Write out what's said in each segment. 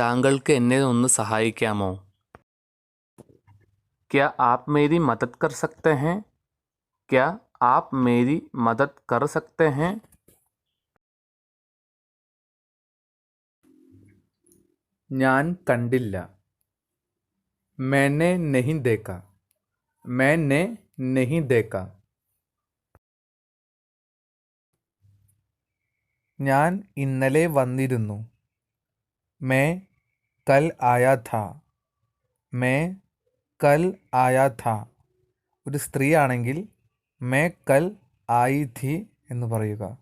താങ്കൾക്ക് എന്നെ ഒന്ന് സഹായിക്കാമോ क्या आप मेरी मदद कर सकते हैं क्या आप मेरी मदद कर सकते हैं ഞാൻ കണ്ടില്ല मैंने नहीं देखा मैंने नहीं देखा ഞാൻ ഇന്നലെ വന്നിരുന്നു मैं कल आया था मैं कल आया था उ स्त्री ആണെങ്കിൽ મેં કલ આઈ થી എന്ന് പറയും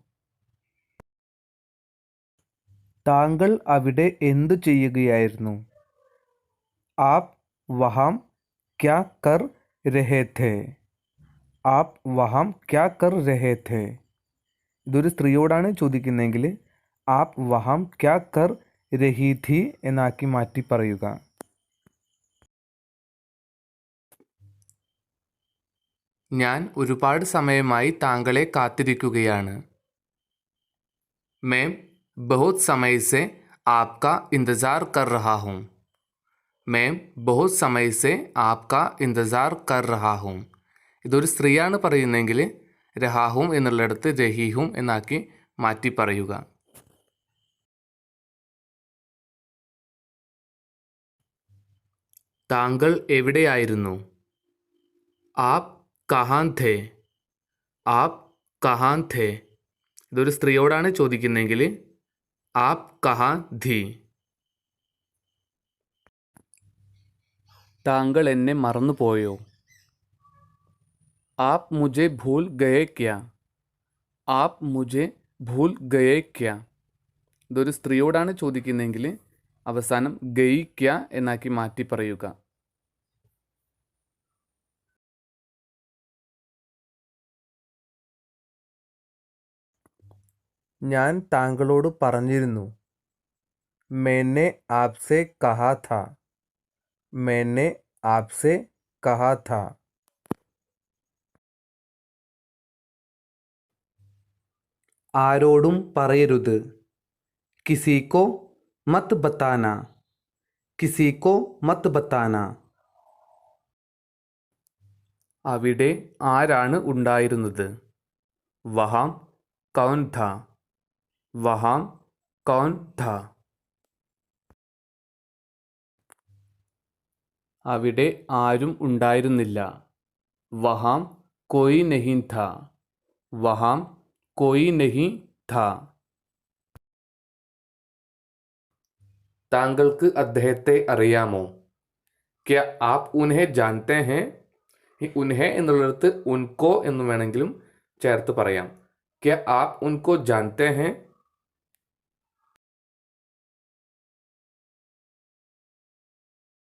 താങ്കൾ അവിടെ എന്തു ചെയ്യുകയായിരുന്നു ആപ് വഹം ക്യാ કર રહે تھے ആപ് വഹം ക്യാ કર રહે تھے ദു സ്ത്രീ ഓടാണ് ചോദിക്കുന്നെങ്കിൽ ആപ് വഹം ക്യാ કર രഹീധി എന്നാക്കി മാറ്റി പറയുക ഞാൻ ഒരുപാട് സമയമായി താങ്കളെ കാത്തിരിക്കുകയാണ് മേം ബഹുത് സമയസെ ആപ്ക ഇന്തജാർ കർ രഹാ ഹും മേം ബഹുത് സമയസെ ആപ്ക ഇന്തജാർ കർ രഹാ ഹും ഇതൊരു സ്ത്രീയാണ് പറയുന്നതെങ്കിൽ രഹാഹും എന്നുള്ളിടത്ത് രഹീഹും എന്നാക്കി മാറ്റി പറയുക താങ്കൾ എവിടെയായിരുന്നു ആപ് കഹാൻ ഥേ ആപ് കഹാൻ ഥേ ഇതൊരു സ്ത്രീയോടാണ് ചോദിക്കുന്നതെങ്കിൽ ആപ് കഹാൻ ധി താങ്കൾ എന്നെ മറന്നുപോയോ ആപ് മുജെ ഭൂൽ ഗയേ ക്യാ ആപ് മുജെ ഭൂൽ ഗയേ ഇതൊരു സ്ത്രീയോടാണ് ചോദിക്കുന്നതെങ്കിൽ അവസാനം ഗയിക്ക എന്നാക്കി മാറ്റി പറയുക ഞാൻ താങ്കളോട് പറഞ്ഞിരുന്നു മേനെ ആപ്സെ കഹാ ഥാ മേനെ ആപ്സെ കഹാ ഥാ ആരോടും പറയരുത് കിസിക്കോ മത് ബത്താന കിസിക്കോ മത് ബത്താന അവിടെ ആരാണ് ഉണ്ടായിരുന്നത് വഹാം കൗൻ ഥ वहां कौन था अवडे आരും ഉണ്ടായിരുന്നില്ല വхам કોઈ નહીં ഥ വхам કોઈ નહીં ഥ താങ്കൾക്ക് അദ്ധേയത്തെ അറിയാമോ કે આપ ઉને જાનેતે હે હી ઉને ઇન્દ્રલрт ઉનકો એનું વેણെങ്കിലും ચેરતુ પરયા કે આપ ઉનકો જાનેતે હે